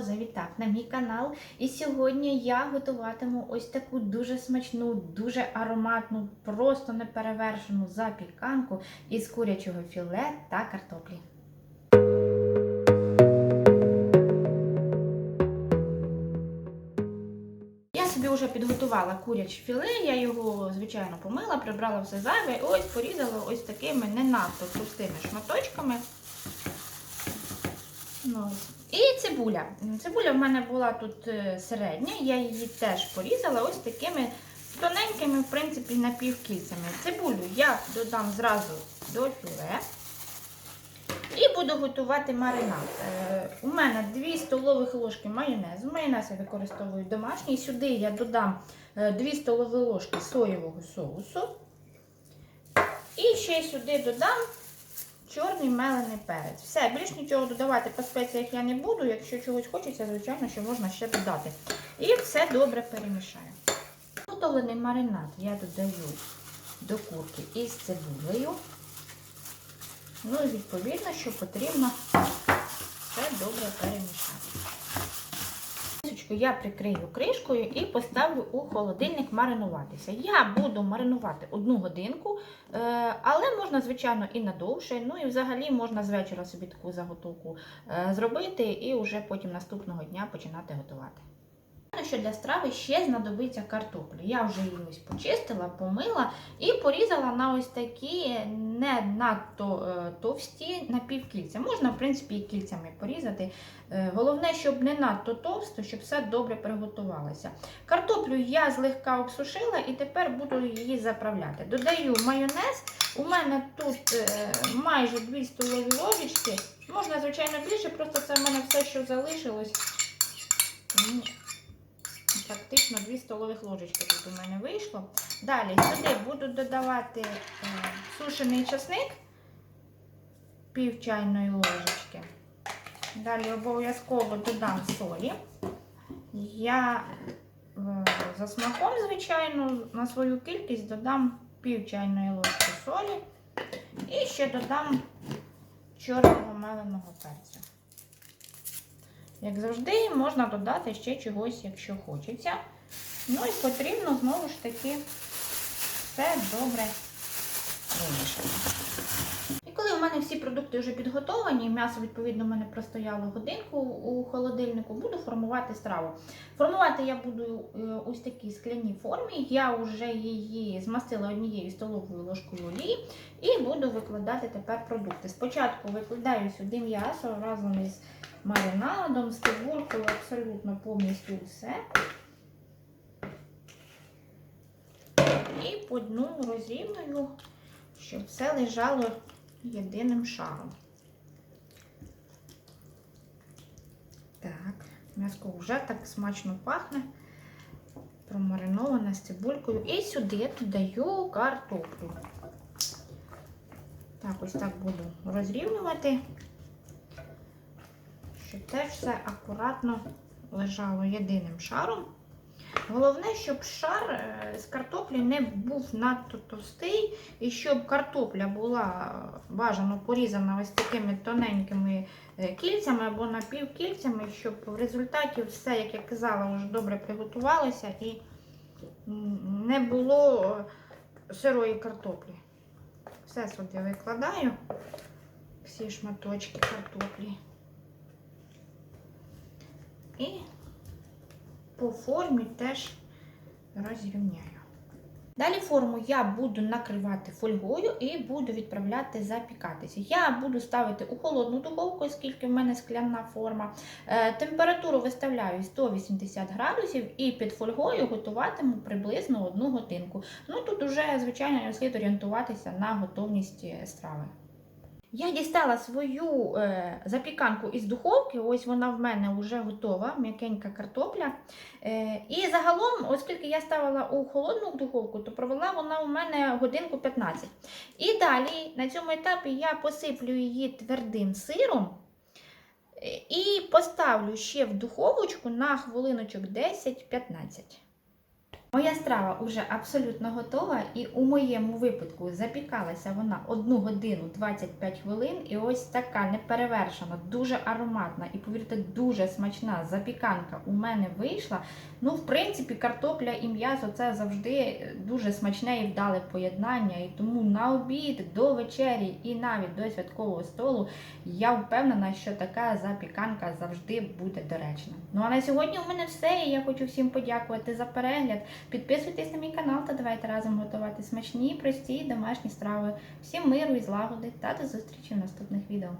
хто завітав на мій канал. І сьогодні я готуватиму ось таку дуже смачну, дуже ароматну, просто неперевершену запіканку із курячого філе та картоплі. Вже підготувала куряче філе, я його, звичайно, помила, прибрала все зайве, і ось порізала ось такими не надто товстими шматочками. Ну, і цибуля. Цибуля в мене була тут е, середня, я її теж порізала ось такими тоненькими, в принципі, напівкільцями. Цибулю я додам зразу до філе. І буду готувати маринад. Е, у мене 2 столових ложки майонезу. Майонез я використовую домашній. Сюди я додам 2 столові ложки соєвого соусу. І ще сюди додам чорний мелений перець. Все, більш нічого додавати по спеціях я не буду. Якщо чогось хочеться, звичайно, що можна ще додати. І все добре перемішаю. Готовлений маринад я додаю до курки із цибулею. Ну і відповідно, що потрібно все добре перемішати. Мисочку я прикрию кришкою і поставлю у холодильник маринуватися. Я буду маринувати одну годинку, е, але можна, звичайно, і надовше. Ну і взагалі можна з вечора собі таку заготовку е, зробити і вже потім наступного дня починати готувати. Що для страви ще знадобиться картоплю. Я вже її ось почистила, помила і порізала на ось такі не надто е, товсті напівкільця. Можна, в принципі, і кільцями порізати. Е, Головне, щоб не надто товсто, щоб все добре приготувалося. Картоплю я злегка обсушила і тепер буду її заправляти. Додаю майонез. У мене тут е, майже 2 столові ложечки. Можна, звичайно, більше, просто це в мене все, що залишилось. М, Практично 2 столових ложечки тут у мене вийшло. Далі сюди буду додавати е, сушений часник пів чайної ложечки. Далі обов'язково додам солі. Я е, за смаком, звичайно, на свою кількість додам пів чайної ложки солі. І ще додам чорного меленого перцю. Як завжди, можна додати ще чогось, якщо хочеться. Ну і потрібно знову ж таки все добре вимішати. У мене всі продукти вже підготовані, м'ясо, відповідно, у мене простояло годинку у холодильнику, буду формувати страву. Формувати я буду е, ось такій скляній формі. Я вже її змастила однією столовою ложкою олії і буду викладати тепер продукти. Спочатку викладаю сюди м'ясо разом із маринадом, з цибулькою, абсолютно повністю все. І по дну розрівную, щоб все лежало єдиним шаром. Так, м'яско вже так смачно пахне, промариноване з цибулькою. І сюди додаю картоплю. Так, ось так буду розрівнювати щоб теж все акуратно лежало єдиним шаром. Головне, щоб шар е, з картоплі не був надто товстий, і щоб картопля була бажано порізана ось такими тоненькими е, кільцями або напівкільцями, щоб в результаті все, як я казала, вже добре приготувалося і не було е, сирої картоплі. Все сюди викладаю, всі шматочки картоплі. І по формі теж розрівняю. Далі форму я буду накривати фольгою і буду відправляти запікатися. Я буду ставити у холодну духовку, оскільки в мене скляна форма. Е, температуру виставляю 180 градусів і під фольгою готуватиму приблизно одну годинку. Ну тут вже, звичайно, слід орієнтуватися на готовність е, страви. Я дістала свою е, запіканку із духовки, ось вона в мене вже готова, м'якенька картопля. Е, і загалом, оскільки я ставила у холодну духовку, то провела вона у мене годинку 15. І далі на цьому етапі я посиплю її твердим сиром е, і поставлю ще в духовочку на хвилиночок 10-15. Моя страва вже абсолютно готова, і у моєму випадку запікалася вона 1 годину 25 хвилин. І ось така неперевершена, дуже ароматна і, повірте, дуже смачна запіканка у мене вийшла. Ну, в принципі, картопля і м'ясо це завжди дуже смачне і вдале поєднання. І тому на обід, до вечері і навіть до святкового столу я впевнена, що така запіканка завжди буде доречна. Ну а на сьогодні у мене все. І я хочу всім подякувати за перегляд. Підписуйтесь на мій канал та давайте разом готувати смачні, прості домашні страви. Всім миру і злагоди та до зустрічі в наступних відео.